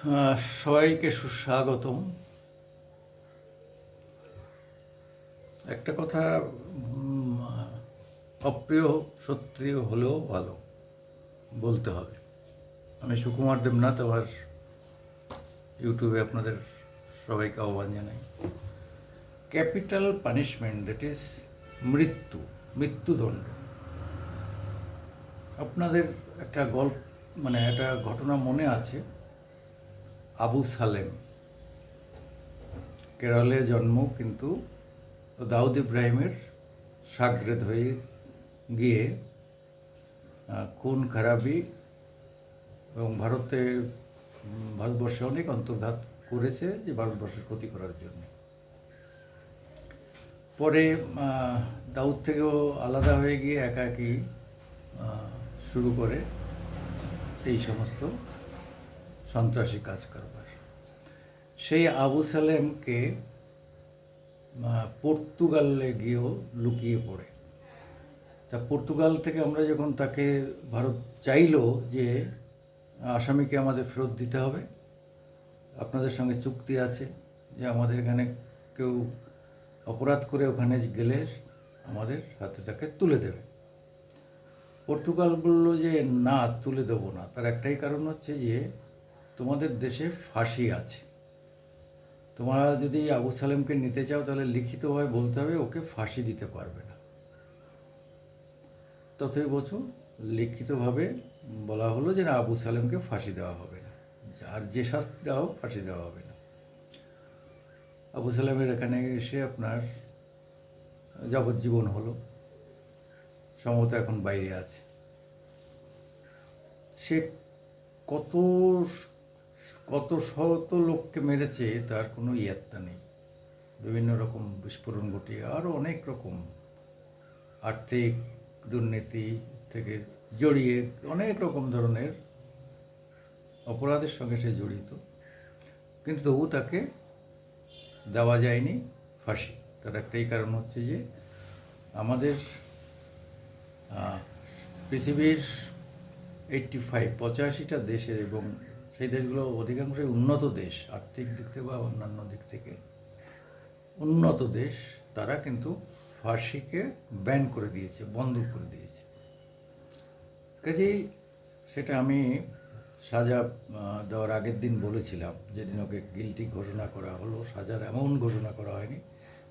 সবাইকে সুস্বাগতম। একটা কথা অপ্রিয় সত্যি হলেও ভালো, বলতে হবে। আমি সুকুমার দেবনাথ, আবার ইউটিউবে আপনাদের সবাইকে আহ্বান জানাই। ক্যাপিটাল পানিশমেন্ট, দ্যাট ইজ মৃত্যু, মৃত্যুদণ্ড। আপনাদের একটা গল্প মানে একটা ঘটনা মনে আছে। আবু সালেম। কেরলে জন্ম কিন্তু দাউদ ইব্রাহিমের সাগরেদ হয়ে গিয়ে খুন খারাপি এবং ভারতে ভারতবর্ষে অনেক অন্তর্ঘাত করেছে যে ভারতবর্ষের ক্ষতি করার জন্য। পরে দাউদ থেকেও আলাদা হয়ে গিয়ে একাকী শুরু করে এই সমস্ত সন্ত্রাসী কাজ করবার। সেই আবু সালেমকে পর্তুগালে গিয়েও লুকিয়ে পড়ে। তা পর্তুগাল থেকে আমরা যখন তাকে ভারত চাইলো যে, আসামিকে আমাদের ফেরত দিতে হবে, আপনাদের সঙ্গে চুক্তি আছে যে আমাদের এখানে কেউ অপরাধ করে ওখানে গেলে আমাদের হাতে তাকে তুলে দেবে। পর্তুগাল বলল যে, না, তুলে দেবো না। তার একটাই কারণ হচ্ছে যে তোমাদের দেশে ফাঁসি আছে। তোমরা যদি আবু সালেমকে নিতে চাও, তাহলে লিখিতভাবে বলতে হবে, ওকে ফাঁসি দিতে পারবে না। তথই বছর লিখিতভাবে বলা হলো যে না, আবু সালেমকে ফাঁসি দেওয়া হবে না। আর যে শাস্তি দেওয়া হোক, ফাঁসি দেওয়া হবে না। আবু সালেমের এখানে এসে আপনার যাবজ্জীবন হলো। সম্ভবত এখন বাইরে আছে। সে কত কত শত লোককে মেরেছে তার কোনো ইয়াত্তা নেই। বিভিন্ন রকম বিস্ফোরণ ঘটিয়ে আরও অনেক রকম আর্থিক দুর্নীতি থেকে জড়িয়ে অনেক রকম ধরনের অপরাধের সঙ্গে সে জড়িত। কিন্তু তবু তাকে দেওয়া যায়নি ফাঁসি। তার একটাই কারণ হচ্ছে যে আমাদের পৃথিবীর এইটটি ফাইভ পঁচাশিটা দেশের এবং সেই দেশগুলো অধিকাংশই উন্নত দেশ, আর্থিক দিক থেকে বা অন্যান্য দিক থেকে। উন্নত দেশ, তারা কিন্তু ফাঁসিকে ব্যান করে দিয়েছে বন্ধ করে দিয়েছে। কাজেই সেটা আমি সাজা দেওয়ার আগের দিন বলেছিলাম, যেদিন ওকে গিলটি ঘোষণা করা হলো, সাজার এমন ঘোষণা করা হয়নি,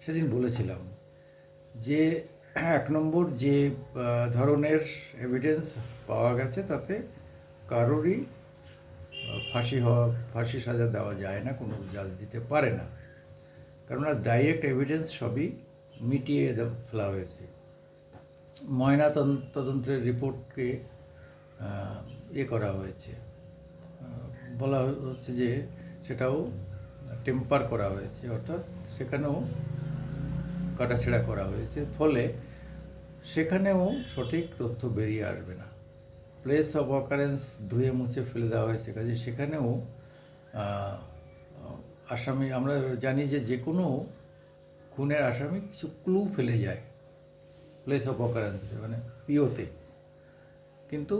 সেদিন বলেছিলাম যে, এক নম্বর যে ধরনের এভিডেন্স পাওয়া গেছে তাতে কারোরই ফাঁসি হওয়া, ফাঁসি সাজা দেওয়া যায় না, কোনো জাজ দিতে পারে না। কেননা ডাইরেক্ট এভিডেন্স সবই মিটিয়ে ফেলা হয়েছে। ময়না তদন- তদন্তের রিপোর্টকে ইয়ে করা হয়েছে। বলা হচ্ছে যে সেটাও টেম্পার করা হয়েছে, অর্থাৎ সেখানেও কাটাছেড়া করা হয়েছে। ফলে সেখানেও সঠিক তথ্য বেরিয়ে আসবে না। প্লেস অফ অকারেন্স ধুয়ে মুছে ফেলে দেওয়া হয়েছে। কাজে সেখানেও আসামি, আমরা জানি যে যে কোনো খুনের আসামি কিছু ক্লু ফেলে যায় প্লেস অফ অকারেন্সে মানে পিওতে কিন্তু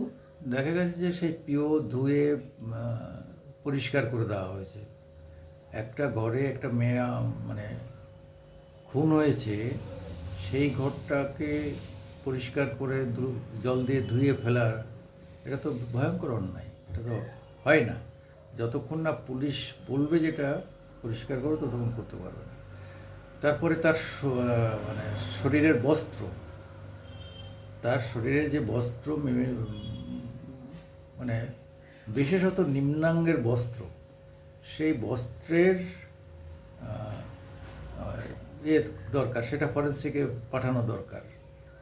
দেখা গেছে যে সেই পিও ধুয়ে পরিষ্কার করে দেওয়া হয়েছে। একটা ঘরে একটা মেয়ে মানে খুন হয়েছে, সেই ঘরটাকে পরিষ্কার করে জল দিয়ে ধুয়ে ফেলার এটা তো ভয়ঙ্কর অন্যায়, এটা তো হয় না। যতক্ষণ না পুলিশ বলবে যেটা পরিষ্কার করো, ততক্ষণ করতে পারবে না। তারপরে তার মানে শরীরের বস্ত্র, তার শরীরে যে বস্ত্র মানে বিশেষত নিম্নাঙ্গের বস্ত্র, সেই বস্ত্রের ইয়ে দরকার, সেটা ফরেন্সিকে পাঠানো দরকার।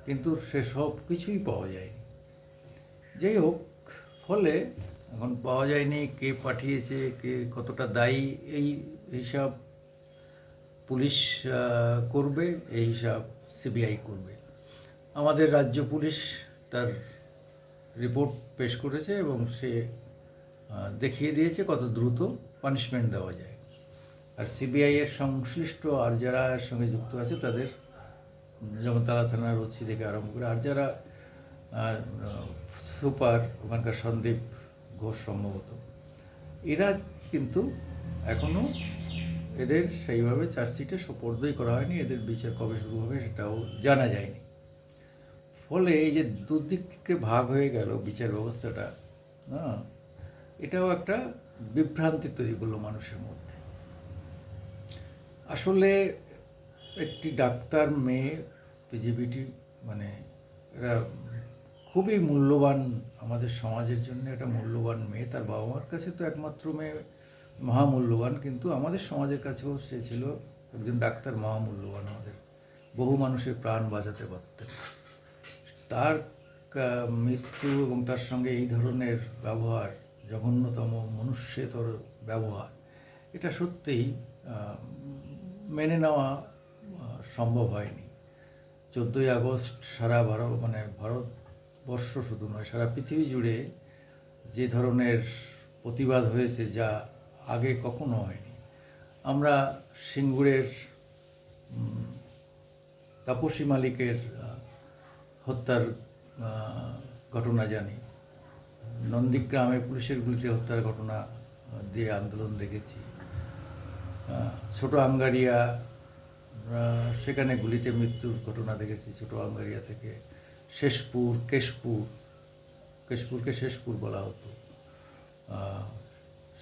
কিন্তু সে সব কিছুই পাওয়া যায়নি যাই হোক ফলে এখন পাওয়া যায়নি কে পাঠিয়েছে, কে কতটা দায়ী, এই হিসাব পুলিশ করবে, এই হিসাব সিবিআই করবে। আমাদের রাজ্য পুলিশ তার রিপোর্ট পেশ করেছে এবং সে দেখিয়ে দিয়েছে কত দ্রুত পানিশমেন্ট দেওয়া যায়। আর সিবিআই এর সংশ্লিষ্ট আর যারা এর সঙ্গে যুক্ত আছে তাদের যেমন তালা থানার ওসি থেকে আরম্ভ করে আর যারা সুপার ওখানকার সন্দীপ ঘোষ সম্ভবত। এরা কিন্তু এখনও এদের সেইভাবে চার্জশিটে সোপর্দই করা হয়নি, এদের বিচার কবে শুরু হবে সেটাও জানা যায়নি। ফলে এই যে দুদিক থেকে ভাগ হয়ে গেল বিচার ব্যবস্থাটা, না, এটাও একটা বিভ্রান্তি তৈরি করল মানুষের মধ্যে। আসলে একটি ডাক্তার, মেয়ে, পিজিবিটি মানে এরা খুবই মূল্যবান আমাদের সমাজের জন্য একটা মূল্যবান মেয়ে, তার বাবা মার কাছে তো একমাত্র মেয়ে মহামূল্যবান, কিন্তু আমাদের সমাজের কাছেও সে ছিল একজন ডাক্তার মহামূল্যবান আমাদের। বহু মানুষের প্রাণ বাঁচাতে পারতেন। তার মৃত্যু এবং তার সঙ্গে এই ধরনের ব্যবহার, জঘন্যতম মনুষ্যতর ব্যবহার, এটা সত্যিই মেনে নেওয়া সম্ভব হয়নি। চোদ্দোই আগস্ট সারা ভারত মানে ভারতবর্ষ শুধু নয়, সারা পৃথিবী জুড়ে যে ধরনের প্রতিবাদ হয়েছে যা আগে কখনো হয়নি। আমরা সিঙ্গুরের তাপসী মালিকের হত্যার ঘটনা জানি। নন্দীগ্রামে পুলিশের গুলিতে হত্যার ঘটনা দিয়ে আন্দোলন দেখেছি। ছোট আঙ্গারিয়া সেখানে গুলিতে মৃত্যুর ঘটনা দেখেছি, ছোট আঙ্গারিয়া থেকে। শেষপুর, কেশপুর, কেশপুরকে শেষপুর বলা হতো।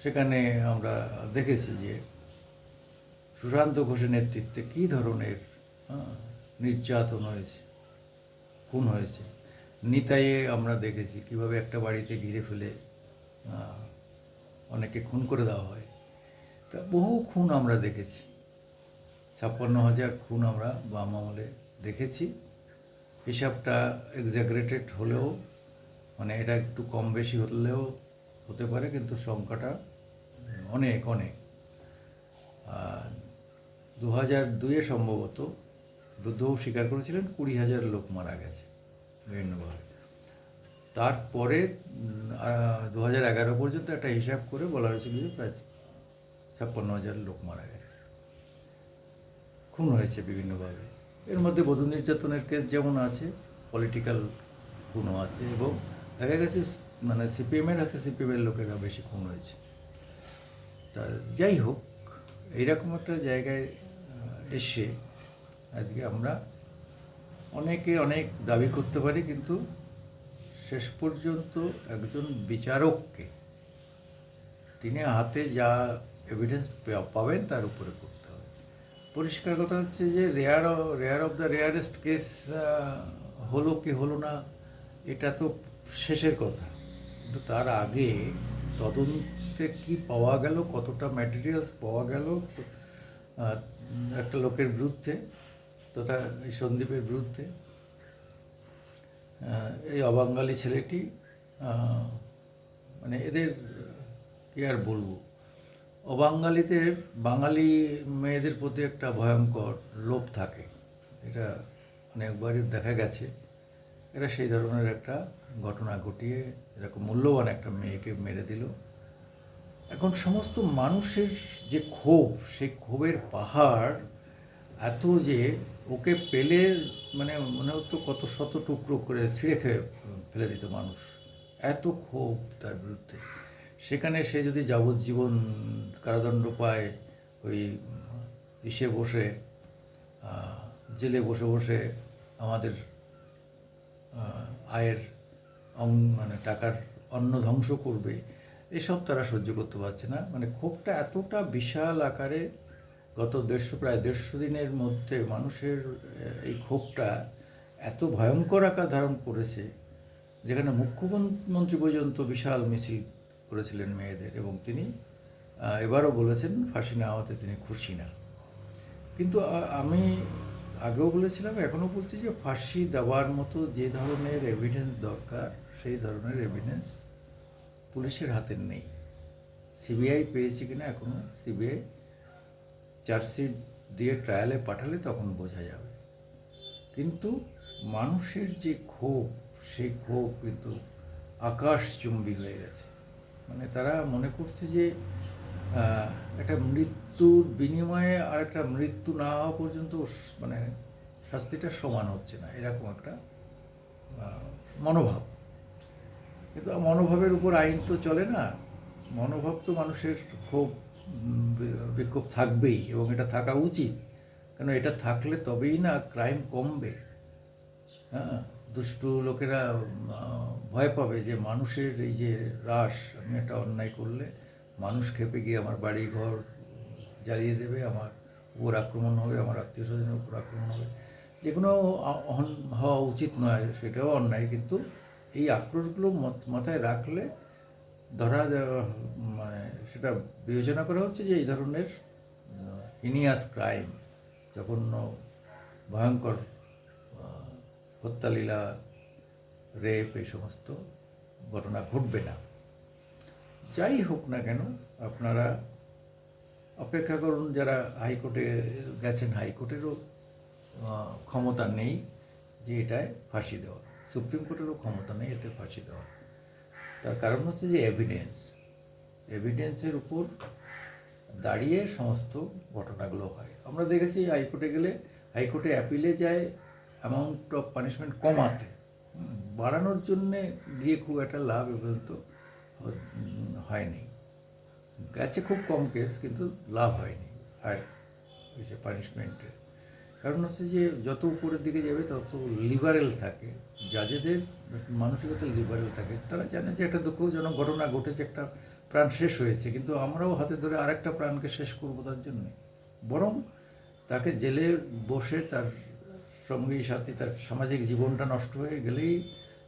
সেখানে আমরা দেখেছি যে সুশান্ত ঘোষের নেতৃত্বে কী ধরনের নির্যাতন হয়েছে, খুন হয়েছে। নিতাইয়ে আমরা দেখেছি কীভাবে একটা বাড়িতে ঘিরে ফেলে অনেকে খুন করে দেওয়া হয়। তা বহু খুন আমরা দেখেছি। ছাপ্পান্ন হাজার খুন আমরা বাম আমলে দেখেছি। হিসাবটা এক্সাগ্রেটেড হলেও মানে এটা একটু কম বেশি হলেও হতে পারে, কিন্তু সংখ্যাটা অনেক অনেক। দু হাজার দুইয়ে সম্ভবত বুদ্ধবাবু স্বীকার করেছিলেন, কুড়ি হাজার লোক মারা গেছে বিভিন্নভাবে তারপরে দু হাজার এগারো পর্যন্ত একটা হিসাব করে বলা হয়েছিল যে প্রায় ছাপ্পান্ন হাজার লোক মারা গেছে। খুন হয়েছে বিভিন্নভাবে। এর মধ্যে বধূ নির্যাতনের কেস যেমন আছে পলিটিক্যাল খুনও আছে এবং দেখা গেছে মানে সিপিএমের হাতে সিপিএমের লোকেরা বেশি খুন হয়েছে। তা যাই হোক, এইরকম একটা জায়গায় এসে আজকে আমরা অনেকে অনেক দাবি করতে পারি, কিন্তু শেষ পর্যন্ত একজন বিচারককে তিনি হাতে যা এভিডেন্স পাবেন তার উপরে করতে পরিষ্কার কথা হচ্ছে যে rare rare of the rarest case হলো কি হলো না, এটা তো শেষের কথা। কিন্তু তার আগে তদন্তে কি পাওয়া গেল, কতটা ম্যাটেরিয়ালস পাওয়া গেল একটা লোকের বিরুদ্ধে তথা এই সন্দীপের বিরুদ্ধে এই অবাঙ্গালি ছেলেটি মানে এদের, কি আর বলব? অবাঙ্গালিদের বাঙালি মেয়েদের প্রতি একটা ভয়ঙ্কর লোভ থাকে। এটা অনেকবারই দেখা গেছে। এরা সেই ধরনের একটা ঘটনা ঘটিয়ে এরকম মূল্যবান একটা মেয়েকে মেরে দিল। এখন সমস্ত মানুষের যে ক্ষোভ, সেই ক্ষোভের পাহাড়, এত যে ওকে পেলে মানে মনে হতো কত শত টুকরো করে ছিঁড়ে খেয়ে ফেলে দিত মানুষ। এত ক্ষোভ তার বিরুদ্ধে। সেখানে সে যদি যাবজ্জীবন কারাদণ্ড পায়, ওই ইসে বসে জেলে বসে বসে আমাদের আয়ের মানে টাকার অন্ন ধ্বংস করবে, এসব তারা সহ্য করতে পারছে না। মানে ক্ষোভটা এতটা বিশাল আকারে গত দেড়শো, প্রায় দেড়শো দিনের মধ্যে মানুষের এই ক্ষোভটা এত ভয়ঙ্কর আকার ধারণ করেছে, যেখানে মুখ্যমন্ত্রী পর্যন্ত বিশাল মিছিল করেছিলেন মেয়েদের এবং তিনি এবারও বলেছেন ফাঁসি না হওয়াতে তিনি খুশি না। কিন্তু আমি আগেও বলেছিলাম, এখনও বলছি যে ফাঁসি দেওয়ার মতো যে ধরনের এভিডেন্স দরকার, সেই ধরনের এভিডেন্স পুলিশের হাতে নেই। সিবিআই পেয়েছে কিনা এখনও সিবিআই চার্জশিট দিয়ে ট্রায়ালে পাঠালে তখন বোঝা যাবে। কিন্তু মানুষের যে ক্ষোভ, সেই ক্ষোভ কিন্তু আকাশচুম্বী হয়ে গেছে। মানে তারা মনে করছে যে একটা মৃত্যুর বিনিময়ে আর একটা মৃত্যু না হওয়া পর্যন্ত মানে শাস্তিটা সমান হচ্ছে না, এরকম একটা মনোভাব। কিন্তু মনোভাবের উপর আইন তো চলে না, মনোভাব তো মানুষের খুব বিক্ষোভ থাকবেই এবং এটা থাকা উচিত। কেন এটা থাকলে তবেই না ক্রাইম কমবে। হ্যাঁ দুষ্টু লোকেরা ভয় পাবে যে মানুষের এই যে হ্রাস আমি একটা অন্যায় করলে মানুষ খেপে গিয়ে আমার বাড়ি ঘর জ্বালিয়ে দেবে, আমার উপর আক্রমণ হবে, আমার আত্মীয় স্বজনের উপর আক্রমণ হবে। আ- অহন- হওয়া উচিত নয়, সেটাও অন্যায়। কিন্তু এই আক্রোশগুলো মাথায় রাখলে ধরা মানে সেটা বিবেচনা করা হচ্ছে যে এই ধরনের হিনিয়াস ক্রাইম জঘন্য, ভয়ঙ্কর হত্যালীলা রেপ এই সমস্ত ঘটনা ঘটবে না। যাই হোক না কেন, আপনারা অপেক্ষা করুন, যারা হাইকোর্টে গেছেন, হাইকোর্টেরও ক্ষমতা নেই যে এটায় ফাঁসি দেওয়া সুপ্রিম কোর্টেরও ক্ষমতা নেই এতে ফাঁসি দেওয়া তার কারণ হচ্ছে যে এভিডেন্স এভিডেন্সের উপর দাঁড়িয়ে সমস্ত ঘটনাগুলো হয়। আমরা দেখেছি হাইকোর্টে গেলে, হাইকোর্টে অ্যাপিলে যায় অ্যামাউন্ট অফ পানিশমেন্ট কমাতে। বাড়ানোর জন্যে গিয়ে খুব একটা লাভ এ পর্যন্ত হয়নি। গেছে খুব কম কেস, কিন্তু লাভ হয়নি, আর এসে পানিশমেন্টের। কারণ হচ্ছে যে, যত উপরের দিকে যাবে, তত লিবারেল থাকে। জাজেদের মানসিকতা লিবারেল থাকে। তারা জানে যে, একটা দুঃখজনক ঘটনা ঘটেছে, একটা প্রাণ শেষ হয়েছে, কিন্তু আমরাও হাতে ধরে আরেকটা প্রাণকে শেষ করব তার জন্যে। বরং তাকে জেলে বসে তার সঙ্গী সাথী তার সামাজিক জীবনটা নষ্ট হয়ে গেলেই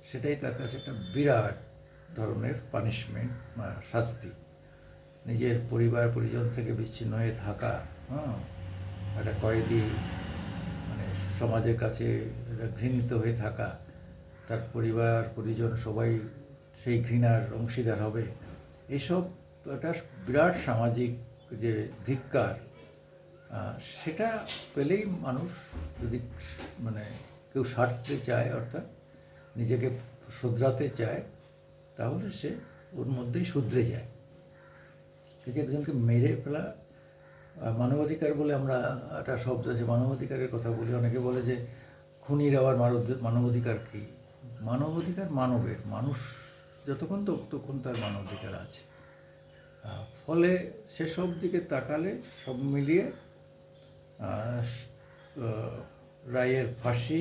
সেটাই তার কাছে একটা বিরাট ধরনের পানিশমেন্ট শাস্তি। নিজের পরিবার, পরিজন থেকে বিচ্ছিন্ন হয়ে থাকা হ্যাঁ একটা কয়েদি মানে সমাজের কাছে ঘৃণিত হয়ে থাকা, তার পরিবার, পরিজন সবাই সেই ঘৃণার অংশীদার হবে। এসব একটা বিরাট সামাজিক যে ধিক্কার সেটা পেলেই মানুষ যদি মানে কেউ সারতে চায়, অর্থাৎ নিজেকে শুধরাতে চায়, তাহলে সে ওর মধ্যেই শুধরে যায়। যে একজনকে মেরে ফেলা মানবাধিকার বলে আমরা একটা শব্দ আছে, মানবাধিকারের কথা বলি। অনেকে বলে যে খুনির আবার মানব- মানবাধিকার কী? মানবাধিকার মানবের, মানুষ যতক্ষণ তো ততক্ষণ তার মানবাধিকার আছে। ফলে সেসব দিকে তাকালে সব মিলিয়ে রায়ের ফাঁসি,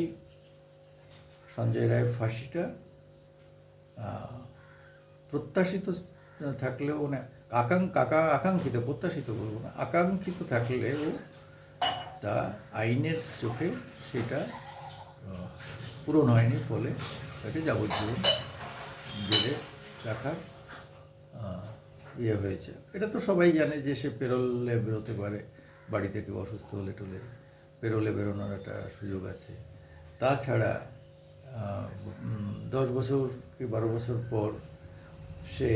সঞ্জয় রায়ের ফাঁসিটা প্রত্যাশিত থাকলেও না আকাঙ্ক কাকা, আকাঙ্ক্ষিত, প্রত্যাশিত বলব না, আকাঙ্ক্ষিত থাকলেও তা আইনের চোখে সেটা পূরণ হয়নি ফলে তাকে যাবজ্জীবন জেলে রাখার ইয়ে হয়েছে। এটা তো সবাই জানে যে সে পেরোলে বেরোতে পারে। বাড়ি থেকে অসুস্থ হলে টলে বেরোলে বেরোনোর একটা সুযোগ আছে। তাছাড়া দশ বছর কি বারো বছর পর সে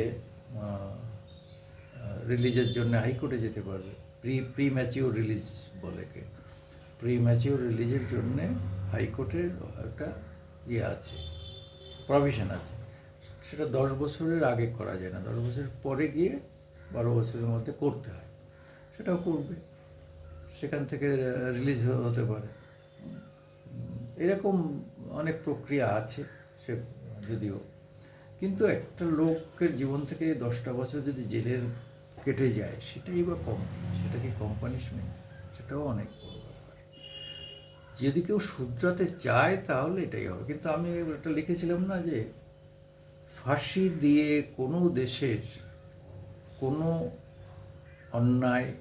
রিলিজের জন্য হাইকোর্টে যেতে পারবে। প্রি প্রি ম্যাচিওর রিলিজ বলে কে প্রি ম্যাচিওর রিলিজের জন্যে হাইকোর্টের একটা ইয়ে আছে, প্রভিশন আছে। সেটা দশ বছরের আগে করা যায় না। দশ বছরের পরে গিয়ে বারো বছরের মধ্যে করতে হয়। সেটাও করবে। সেখান থেকে রিলিজ হতে পারে। এরকম অনেক প্রক্রিয়া আছে, সে যদিও। কিন্তু একটা লোকের জীবন থেকে দশটা বছর যদি জেলের কেটে যায়, সেটাই বা কম, সেটা কি কম পানিশমেন্ট সেটাও অনেক বড় ব্যাপার। যদি কেউ শুধরাতে চায়, তাহলে এটাই হবে। কিন্তু আমি একটা লিখেছিলাম না যে, ফাঁসি দিয়ে কোনো দেশের কোনো অন্যায়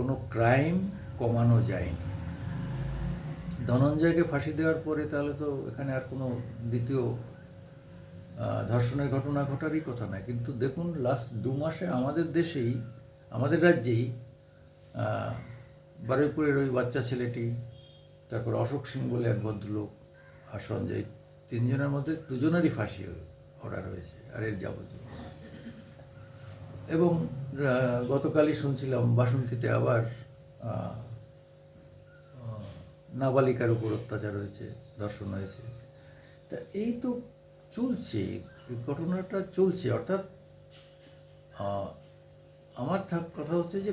কোনো ক্রাইম কমানো যায়নি। ধনঞ্জয়কে ফাঁসি দেওয়ার পরে তাহলে তো এখানে আর কোনো দ্বিতীয় ধর্ষণের ঘটনা ঘটারই কথা নয়। কিন্তু দেখুন লাস্ট দু মাসে আমাদের দেশেই, আমাদের রাজ্যেই বারুইপুরের ওই বাচ্চা ছেলেটি, তারপর অশোক সিং বলে এক ভদ্রলোক, আর সঞ্জয়, তিনজনের মধ্যে দুজনেরই ফাঁসি অর্ডার হয়েছে, আর এর যাবতীয় এবং গতকালই শুনছিলাম বাসন্তীতে আবার নাবালিকার উপর অত্যাচার হয়েছে, ধর্ষণ হয়েছে। তা এই তো চলছে ঘটনাটা চলছে। অর্থাৎ আমার কথা হচ্ছে যে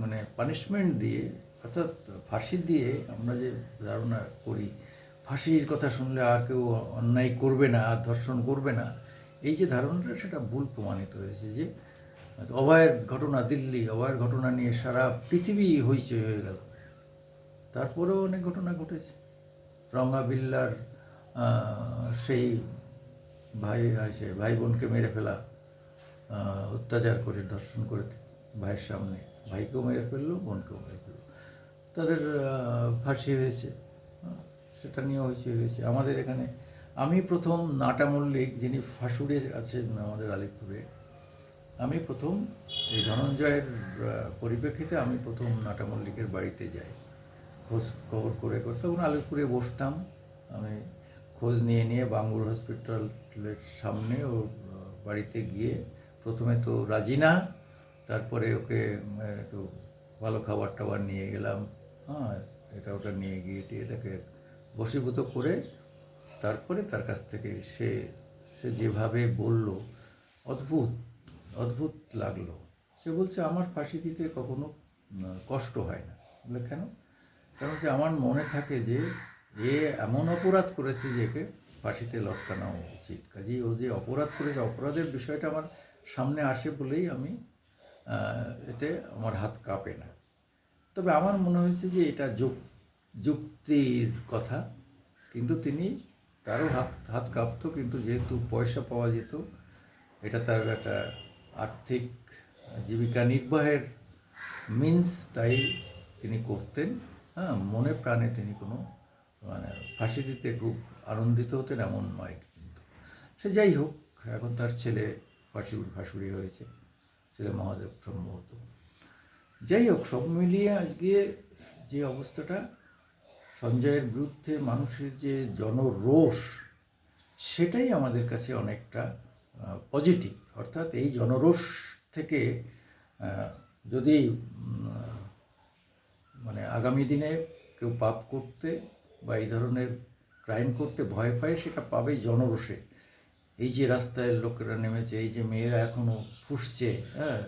মানে পানিশমেন্ট দিয়ে, অর্থাৎ ফাঁসি দিয়ে আমরা যে ধারণা করি, ফাঁসির কথা শুনলে আর কেউ অন্যায় করবে না, আর ধর্ষণ করবে না, এই যে ধারণাটা, সেটা ভুল প্রমাণিত হয়েছে যে অভয়ের ঘটনা দিল্লি অভয়ের ঘটনা নিয়ে সারা পৃথিবী হইচই হয়ে গেল। তারপরেও অনেক ঘটনা ঘটেছে। রঙ্গা বিল্লার সেই ভাই আছে ভাই বোনকে মেরে ফেলা অত্যাচার করে ধর্ষণ করে ভাইয়ের সামনে। ভাইকেও মেরে ফেলল বোনকেও মেরে ফেলল। তাদের ফাঁসি হয়েছে। হ্যাঁ, সেটা নিয়েও হয়েছে হয়েছে। আমাদের এখানে আমি প্রথম নাটা মল্লিক যিনি ফাঁসুড়ে আছেন আমাদের আলিপুরে আমি প্রথম এই ধনঞ্জয়ের পরিপ্রেক্ষিতে আমি প্রথম নাটা মল্লিকের বাড়িতে যাই। খোঁজ খবর করে করে তখন আলিপুরে বসতাম। আমি খোঁজ নিয়ে নিয়ে বাঙ্গুর হসপিটালের সামনে ও বাড়িতে গিয়ে প্রথমে তো রাজি না তারপরে ওকে একটু ভালো খাবার টাবার নিয়ে গেলাম। হ্যাঁ এটা ওটা নিয়ে গিয়ে এটাকে বশীভূত করে তারপরে তার কাছ থেকে সে সে যেভাবে বলল, অদ্ভুত। অদ্ভুত লাগল। সে বলছে, আমার ফাঁসি দিতে কখনো কষ্ট হয় না। বলে, কেন? কারণ যে আমার মনে থাকে যে, এ এমন অপরাধ করেছে যে, একে ফাঁসিতে লটকানো উচিত। কাজেই ও যে অপরাধ করেছে, অপরাধের বিষয়টা আমার সামনে আসে বলেই আমি এতে আমার হাত কাঁপে না। তবে আমার মনে হয়েছে যে, এটা যুক, যুক্তির কথা। কিন্তু তিনি তারও হাত হাত কাঁপতো, কিন্তু যেহেতু পয়সা পাওয়া যেত, এটা তার একটা আর্থিক জীবিকা নির্বাহের মিন্স তাই তিনি করতেন। হ্যাঁ মনে প্রাণে তিনি কোনো মানে ফাঁসি দিতে খুব আনন্দিত হতেন এমন নয় কিন্তু। সে যাই হোক, এখন তার ছেলে ফাঁসি ফাঁসুড়ি হয়েছে, ছেলে মহাদেব সম্ভবত। যাই হোক, সব মিলিয়ে আজকে যে অবস্থাটা, সঞ্জয়ের বিরুদ্ধে মানুষের যে জনরোষ, সেটাই আমাদের কাছে অনেকটা পজিটিভ অর্থাৎ এই জনরোষ থেকে যদি মানে আগামী দিনে কেউ পাপ করতে বা এই ধরনের ক্রাইম করতে ভয় পায়, সেটা পাবে জনরোষে। এই যে রাস্তায় লোকেরা নেমেছে, এই যে মেয়েরা এখনও ফুসছে হ্যাঁ?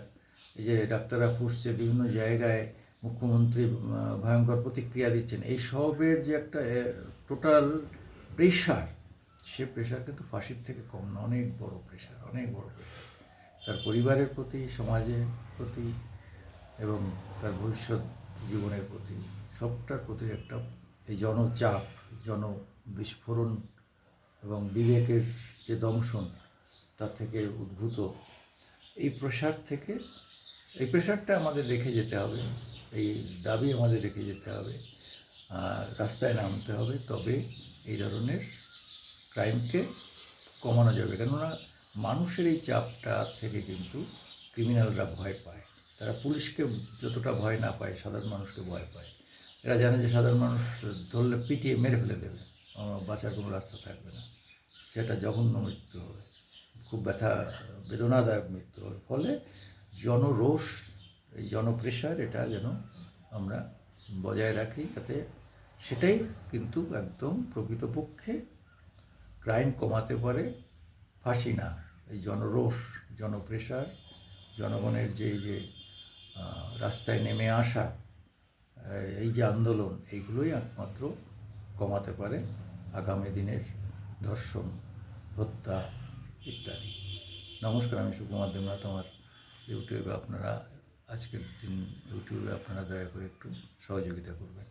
এই যে ডাক্তাররা ফুসছে, বিভিন্ন জায়গায় মুখ্যমন্ত্রী ভয়ঙ্কর প্রতিক্রিয়া দিচ্ছেন এই সবের যে একটা টোটাল প্রেশার সে প্রেশার কিন্তু ফাঁসির থেকে কম না, অনেক বড় প্রেশার অনেক বড় প্রেশার তার পরিবারের প্রতি, সমাজের প্রতি এবং তার ভবিষ্যৎ জীবনের প্রতি সবটার প্রতি একটা এই জনচাপ জন বিস্ফোরণ এবং বিবেকের যে দংশন, তার থেকে উদ্ভূত। এই প্রেশার থেকে, এই প্রেশারটা আমাদের রেখে যেতে হবে, এই দাবি আমাদের রেখে যেতে হবে। আর রাস্তায় নামতে হবে, তবে এই ধরনের ক্রাইমকে কমানো যাবে, কেননা মানুষের এই চাপটা থেকে কিন্তু ক্রিমিনালরা ভয় পায়। তারা পুলিশকে যতটা ভয় না পায়, সাধারণ মানুষকে ভয় পায়। এরা জানে যে সাধারণ মানুষ ধরলে পিটিয়ে মেরে ফেলে দেবে বাঁচার কোনো রাস্তা থাকবে না। সেটা জঘন্য মৃত্যু হবে, খুব ব্যথা, বেদনাদায়ক মৃত্যু হবে। ফলে জনরোষ, এই জনপ্রেশার, এটা যেন আমরা বজায় রাখি, যাতে সেটাই কিন্তু একদম প্রকৃতপক্ষে ক্রাইম কমাতে পারে, ফাঁসি না। এই জনরোষ, জনপ্রেশার, জনগণের যে যে রাস্তায় নেমে আসা এই যে আন্দোলন, এইগুলোই একমাত্র কমাতে পারে আগামী দিনের ধর্ষণ, হত্যা ইত্যাদি। নমস্কার, আমি সুকুমার দেবনাথ। আমার ইউটিউবে আপনারা, আজকের দিন ইউটিউবে আপনারা দয়া করে একটু সহযোগিতা করবেন।